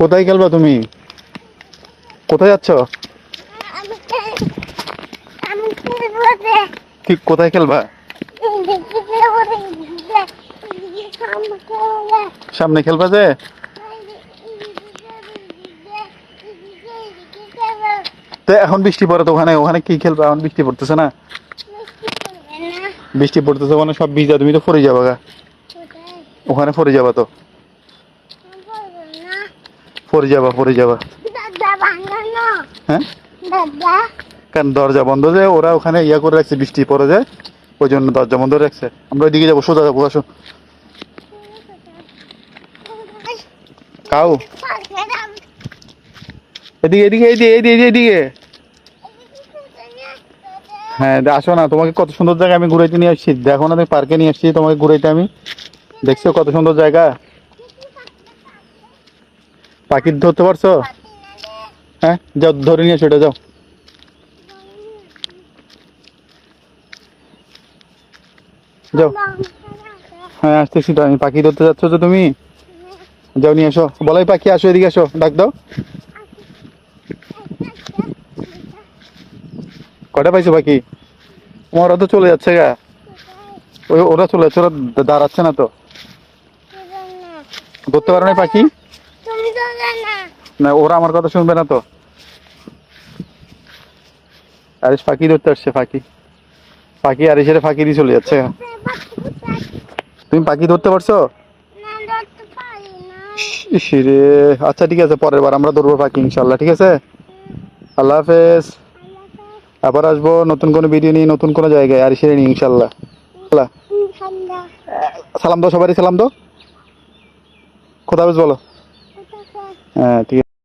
কোথায় খেলবা তুমি? কোথায় যাচ্ছ? ঠিক কোথায় খেলবা? সামনে খেলব যে? এখন বৃষ্টি পড়ে তো ওখানে ওখানে কি খেলবা? এখন বৃষ্টি পড়তেছে না? বৃষ্টি পড়তেছে ওখানে সব ভিজা, তুমি তো পড়ে যাবা গা। ওখানে পড়ে যাবা তো? পড়ে যাবা পড়ে যাবা। হ্যাঁ? কারণ দরজা বন্ধ যে? ওরা ওখানে ইয়া করে রাখছে বৃষ্টি পড়ে যায় ওই জন্য দরজা বন্ধ রাখছে। আমরা ওইদিকে যাব সোজা যাব আসো। কাউ? এদিকে এদিকে এদিকে এদিকে এদিকে এদিকে। হ্যাঁ আসো না তোমাকে কত সুন্দর জায়গা আমি ঘুরাইতে নিয়ে আসছি। দেখো না তুমি পার্কে নিয়ে আসছি তোমাকে ঘুরাইতে আমি। দেখছ কত সুন্দর জায়গা? পাখি ধরতে পারছ? হ্যাঁ যাও, ধরে নিয়ে এসো এটা, যাও। যাও। হ্যাঁ আসতেছি তো, আমি পাখি ধরতে যাচ্ছ তো তুমি? যাও, নিয়ে এসো। বলাই পাখি, আসো, এদিকে আসো, ডাক দাও। কটা পাইছো পাখি? ওরা তো চলে যাচ্ছে গা। ওই, ওরা চলে যাচ্ছে, ওরা দাঁড়াচ্ছে না তো। ধরতে পারো না পাখি? তুমি তো না না ওরা আমার কথা শুনবে না তো। আরিস পাখি ধরতে আসছে পাখি পাখি আরিসের ফাঁকি দিয়ে চলে যাচ্ছে। তুমি পাখি ধরতে পারছ? রে। আচ্ছা ঠিক আছে পরের বার আমরা ধরবো পাখি ইনশাল্লাহ ঠিক আছে? আল্লাহ হাফেজ। আবার আসব নতুন কোনো ভিডিও নিয়ে নতুন কোনো জায়গায় আর সেরে নিয়ে ইনশাল্লাহ সালাম দাও সবারই সালাম দাও। খোদা হাফেজ বলো। কোথায় হ্যাঁ ঠিক আছে